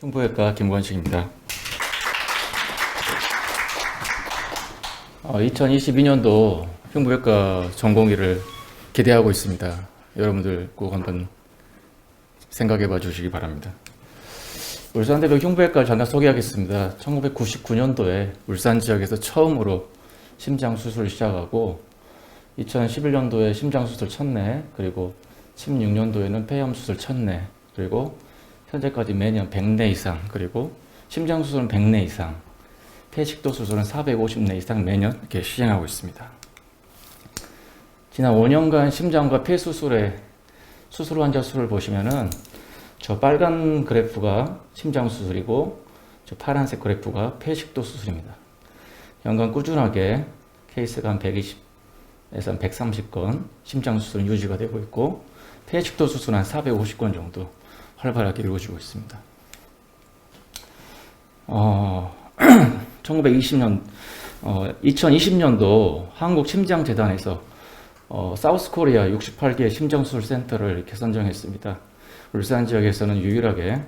흉부외과 김관식입니다. 어, 2022년도 흉부외과 전공의를 기대하고 있습니다. 여러분들 꼭 한번 생각해 봐 주시기 바랍니다. 울산대병 흉부외과를 잠깐 소개하겠습니다. 1999년도에 울산 지역에서 처음으로 심장 수술을 시작하고 2011년도에 심장 수술 첫내 그리고 16년도에는 폐암 수술 첫내 그리고 현재까지 매년 100내 이상 그리고 심장 수술은 100내 이상 폐식도 수술은 450내 이상 매년 이렇게 시행하고 있습니다. 지난 5년간 심장과 폐 수술의 수술 환자 수를 보시면은 저 빨간 그래프가 심장 수술이고 저 파란색 그래프가 폐식도 수술입니다. 연간 꾸준하게 케이스가 한 120에서 한 130건 심장 수술은 유지가 되고 있고 폐식도 수술은 한 450건 정도 활발하게 이루어지고 있습니다. 어, 1920년, 어, 2020년도 한국 심장재단에서 어, 사우스 코리아 68개 심장수술 센터를 이렇게 선정했습니다. 울산 지역에서는 유일하게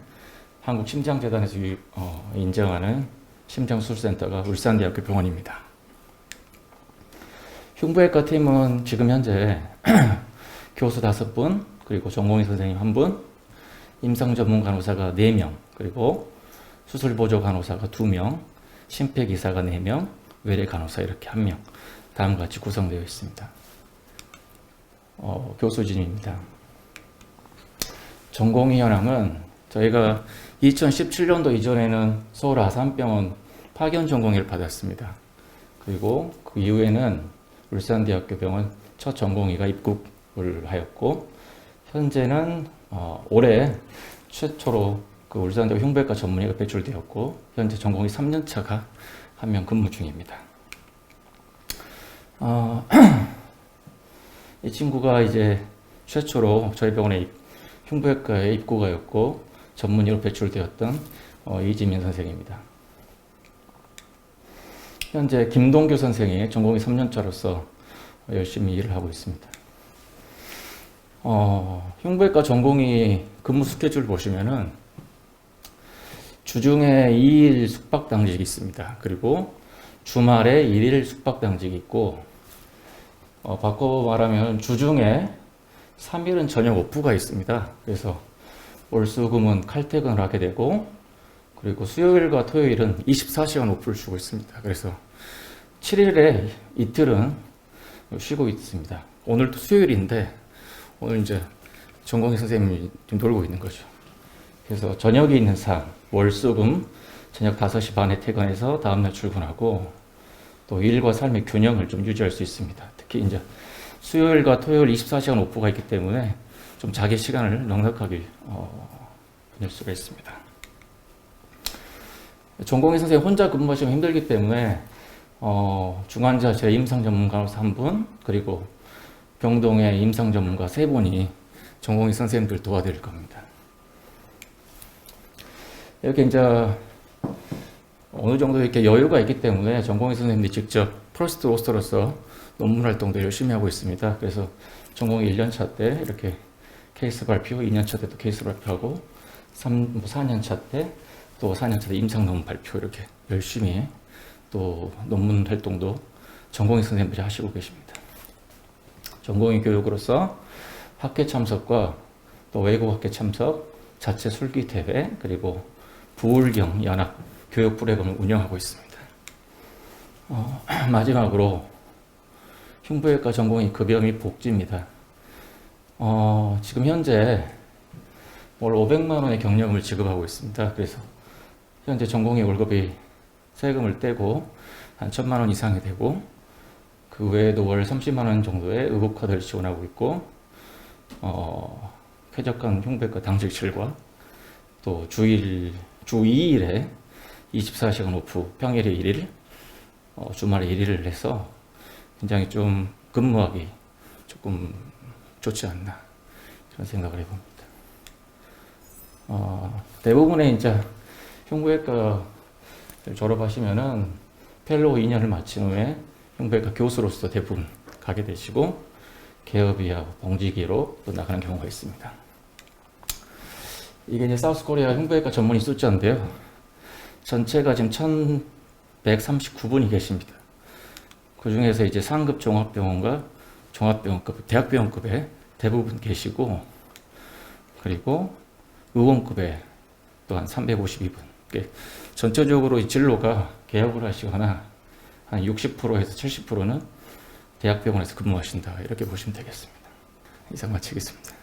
한국 심장재단에서 유, 어, 인정하는 심장수술센터가 울산대학교 병원입니다. 흉부외과 팀은 지금 현재 교수 5분, 그리고 전공의 선생님 1분, 임상 전문 간호사가 4명, 그리고 수술 보조 간호사가 2명, 심폐 기사가 4명, 외래 간호사 이렇게 1명, 다음과 같이 구성되어 있습니다. 어, 교수진입니다. 전공의 현황은 저희가 2017년도 이전에는 서울 아산병원 파견 전공의를 받았습니다. 그리고 그 이후에는 울산대학교 병원 첫 전공의가 입국을 하였고 현재는 어, 올해 최초로 그 울산대 흉부외과 전문의가 배출되었고 현재 전공의 3년 차가 한 명 근무 중입니다. 어, 이 친구가 이제 최초로 저희 병원에 입- 흉부외과에 입구가였고 전문의로 배출되었던 어, 이지민 선생입니다. 현재 김동규 선생이 전공의 3년차로서 열심히 일을 하고 있습니다. 어, 흉부외과 전공의 근무 스케줄 보시면은 주중에 2일 숙박 당직이 있습니다. 그리고 주말에 1일 숙박 당직이 있고 어, 바꿔 말하면 주중에 3일은 저녁 오프가 있습니다. 그래서 월수금은 칼퇴근을 하게 되고 그리고 수요일과 토요일은 24시간 오프를 주고 있습니다. 그래서 7일에 이틀은 쉬고 있습니다. 오늘도 수요일인데 오늘 이제 전공의 선생님이 좀 놀고 있는 거죠. 그래서 저녁에 있는 상, 월수금 저녁 5시 반에 퇴근해서 다음날 출근하고 또 일과 삶의 균형을 좀 유지할 수 있습니다. 특히 이제 수요일과 토요일 24시간 오프가 있기 때문에 좀 자기 시간을 넉넉하게 어, 보낼 수가 있습니다. 전공의 선생님 혼자 근무하시면 힘들기 때문에 어, 중환자 제 임상 전문 간호사 한 분, 그리고 병동의 임상 전문가 세 분이 전공의 선생님들 도와드릴 겁니다. 이렇게 이제 어느 정도 이렇게 여유가 있기 때문에 전공의 선생님들이 직접 프로스트 로스터로서 논문 활동도 열심히 하고 있습니다. 그래서 전공의 1년차 때 이렇게 케이스 발표, 2년차 때도 케이스 발표하고 3, 뭐 4년차 때 또 4년차 때 임상 논문 발표 이렇게 열심히 또 논문 활동도 전공의 선생님들이 하시고 계십니다. 전공의 교육으로서 학회 참석과 또 외국 학회 참석, 자체 술기 대회 그리고 부울경 연합 교육 프로그램을 운영하고 있습니다. 어, 마지막으로 흉부외과 전공의 급여 및 복지입니다. 어, 지금 현재 월 500만 원의 경력금을 지급하고 있습니다. 그래서 현재 전공의 월급이 세금을 떼고 한 천만 원 이상이 되고 그 외에도 월 30만 원 정도의 의복카드를 지원하고 있고 어, 쾌적한 흉부외과 당직실과 또 주일 주 2일에 24시간 오프 평일에 1일 어, 주말에 1일을 해서 굉장히 좀 근무하기 조금 좋지 않나 그런 생각을 해봅니다. 어, 대부분의 이제 흉부외과 졸업하시면은 펠로우 2년을 마친 후에 흉부외과 교수로서 대부분 가게 되시고 개업이야 봉지기로 또 나가는 경우가 있습니다. 이게 이제 사우스 코리아 흉부외과 전문의 숫자인데요. 전체가 지금 1139분이 계십니다. 그 중에서 이제 상급 종합병원과 종합병원급, 대학병원급에 대부분 계시고, 그리고 의원급에 또한 352분. 전체적으로 이 진로가 개혁을 하시거나 한 60%에서 70%는 대학병원에서 근무하신다. 이렇게 보시면 되겠습니다. 이상 마치겠습니다.